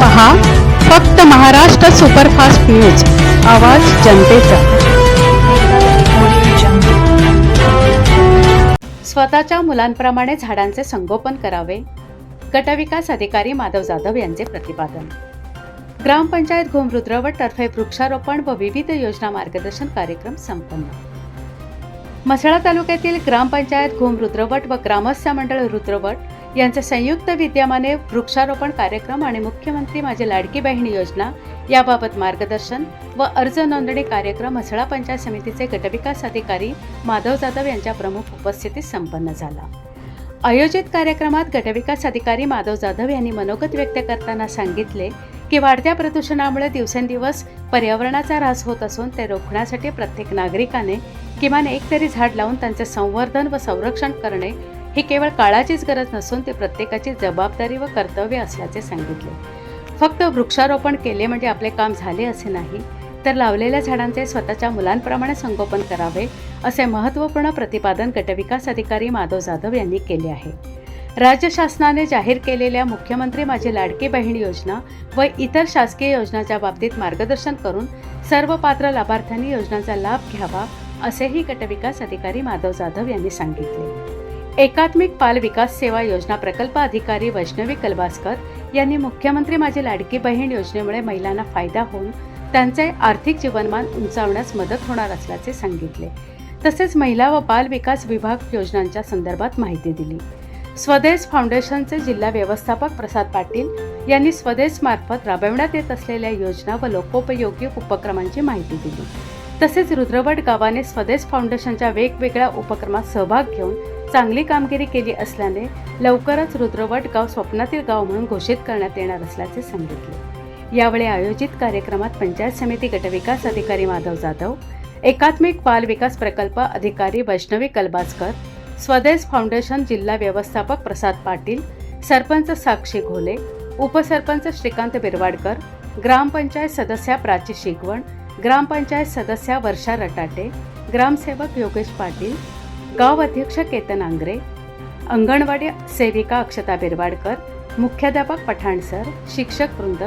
पहा फक्त Maharashtra superfast news आवाज जनतेचा. स्वतःच्या मुलांप्रमाणे झाडांचे संगोपन करावे गटविकास अधिकारी माधव जाधव यांचे प्रतिपादन. ग्रामपंचायत घोमरुद्रवट तर्फे वृक्षारोपण व विविध योजना मार्गदर्शन कार्यक्रम संपन्न. म्हसळा तालुक्यातील ग्रामपंचायत घोम रुद्रवट व ग्रामस्थ मंडळ रुद्रवट यांचे संयुक्त विद्यमाने वृक्षारोपण कार्यक्रम आणि मुख्यमंत्री माझी लाडकी बहीण योजना याबाबत मार्गदर्शन व अर्ज नोंदणी कार्यक्रम म्हसळा पंचायत समितीचे गटविकास अधिकारी माधव जाधव यांच्या प्रमुख उपस्थितीत संपन्न झाला. आयोजित कार्यक्रमात गटविकास अधिकारी माधव जाधव यांनी मनोगत व्यक्त करताना सांगितले की वाढत्या प्रदूषणामुळे दिवसेंदिवस पर्यावरणाचा ऱ्हास होत असून ते रोखण्यासाठी प्रत्येक नागरिकाने किमान एक तरी झाड लावून त्यांचे संवर्धन व संरक्षण करणे ही केवळ काळाचीच गरज नसून ते प्रत्येकाची जबाबदारी व कर्तव्य असल्याचे सांगितले. फक्त वृक्षारोपण केले म्हणजे आपले काम झाले असे नाही तर लावलेल्या झाडांचे स्वतःच्या मुलांप्रमाणे संगोपन करावे असे महत्त्वपूर्ण प्रतिपादन गटविकास अधिकारी माधव जाधव यांनी केले आहे. राज्य शासनाने जाहीर केलेल्या मुख्यमंत्री माझी लाडकी बहीण योजना व इतर शासकीय योजनांच्या बाबतीत मार्गदर्शन करून सर्व पात्र लाभार्थ्यांनी योजनांचा लाभ घ्यावा असेही गटविकास अधिकारी माधव जाधव यांनी सांगितले. एकात्मिक बाल विकास सेवा योजना प्रकल्प अधिकारी वैष्णवी कलबासकर यांनी मुख्यमंत्री माझी लाडकी बहीण योजनेमुळे महिलांना फायदा होऊन त्यांचे आर्थिक जीवनमान उंचावण्यास मदत होणार असल्याचे सांगितले. तसेच महिला व बाल विकास विभाग योजनांच्या संदर्भात माहिती दिली. स्वदेश फाउंडेशनचे जिल्हा व्यवस्थापक प्रसाद पाटील यांनी स्वदेश मार्फत राबविण्यात येत असलेल्या योजना व लोकोपयोगी उपक्रमांची माहिती दिली. तसेच रुद्रवट गावाने स्वदेश फाउंडेशनच्या वेगवेगळ्या उपक्रमात सहभाग घेऊन चांगली कामगिरी केली असल्याने लवकरच रुद्रवट गाव स्वप्नातील गाव म्हणून घोषित करण्यात येणार असल्याचे सांगितले. यावेळी आयोजित कार्यक्रमात पंचायत समिती गटविकास अधिकारी माधव जाधव एकात्मिक बाल विकास प्रकल्प अधिकारी वैष्णवी कलबाजकर स्वदेश फाउंडेशन जिल्हा व्यवस्थापक प्रसाद पाटील सरपंच साक्षी घोले उपसरपंच श्रीकांत बिरवाडकर ग्रामपंचायत सदस्या प्राची शिगवण ग्रामपंचायत सदस्या वर्षा रटाटे ग्रामसेवक योगेश पाटील गाव अध्यक्ष केतन आंग्रे अंगणवाडी सेविका अक्षता बिरवाडकर मुख्याध्यापक पठाण सर शिक्षक वृंद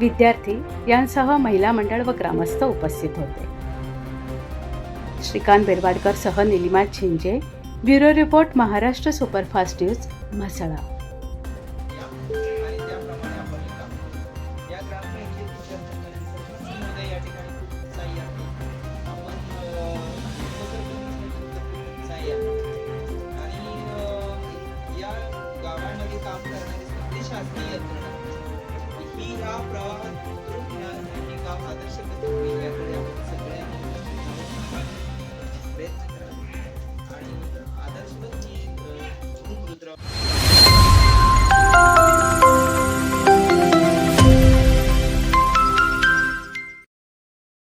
विद्यार्थी यांसह महिला मंडळ व ग्रामस्थ उपस्थित होते. श्रीकांत बिरवाडकर सह Nilima Chhinje bureau report Maharashtra superfast news Mhasla. गावामध्ये काम